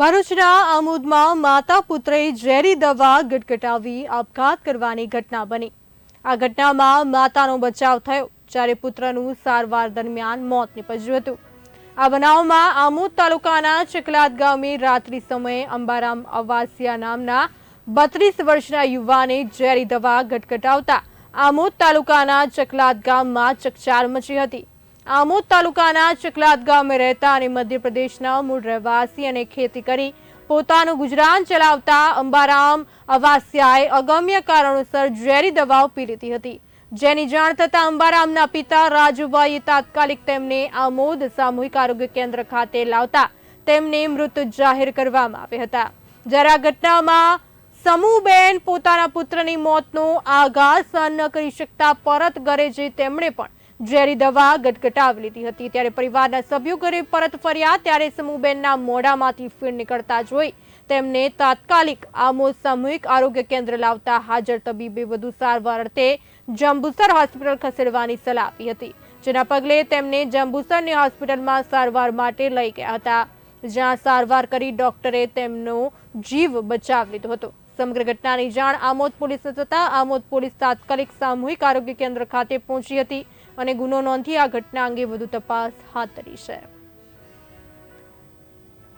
ભરૂચના આમોદમાં માતા પુત્રે ઝેરી દવા ગટગટાવી આપઘાત કરવાની ઘટના બની. આ ઘટનામાં માતાનો બચાવ થયો, જ્યારે પુત્રનું સારવાર દરમિયાન મોત નીપજ્યું હતું. આ બનાવમાં આમોદ તાલુકાના ચકલાદ ગામે રાત્રિ સમયે અંબારામ અવાસિયા નામના બત્રીસ વર્ષના યુવાને ઝેરી દવા ગટગટાવતા આમોદ તાલુકાના ચકલાદ ગામમાં ચકચાર મચી હતી. આમોદ તાલુકાના ચકલાદ ગામે રહેતા અને મધ્યપ્રદેશના મૂળ રહેવાસી અને ખેતી કરી પોતાનું ગુજરાન ચલાવતા અંબારામ અવાસિયાએ અગમ્ય કારણોસર ઝેરી દવાઓ પી લીધી હતી. જેની જાણ થતાં અંબારામના પિતા રાજુભાઈએ તાત્કાલિક તેમને આમોદ સામૂહિક આરોગ્ય કેન્દ્ર ખાતે લાવતા તેમને મૃત જાહેર કરવામાં આવ્યા હતા. જ્યારે ઘટનામાં સમૂહબેન પોતાના પુત્રની મોતનો આઘાત સહન ન કરી શકતા પરત ઘરે જઈ તેમણે પણ ઝેરી દવા ગટગટાવી લીધી હતી. ત્યારે પરિવારના સભ્યો ઘરે પરત ફર્યા ત્યારે સમૂહબેનના મોઢામાંથી ફીણ નીકળતા જોઈ તેમને તાત્કાલિક આમોદ સામૂહિક આરોગ્ય કેન્દ્ર લાવતા હાજર તબીબે વધુ સારવાર અર્થે જંબુસર હોસ્પિટલ ખસેડવાની સલાહ આપી હતી. જેના પગલે તેમને જંબુસરની હોસ્પિટલમાં સારવાર માટે લઈ ગયા હતા. જ્યાં સારવાર કરી ડોક્ટરે તેમનો જીવ બચાવી લીધો હતો. સમગ્ર ઘટનાની જાણ આમોદ પોલીસને થતાં આમોદ પોલીસ તાત્કાલિક સામૂહિક આરોગ્ય કેન્દ્ર ખાતે પહોંચી હતી. અને ગુનો નોંધી આ ઘટના અંગે વધુ તપાસ હાથ ધરી છે.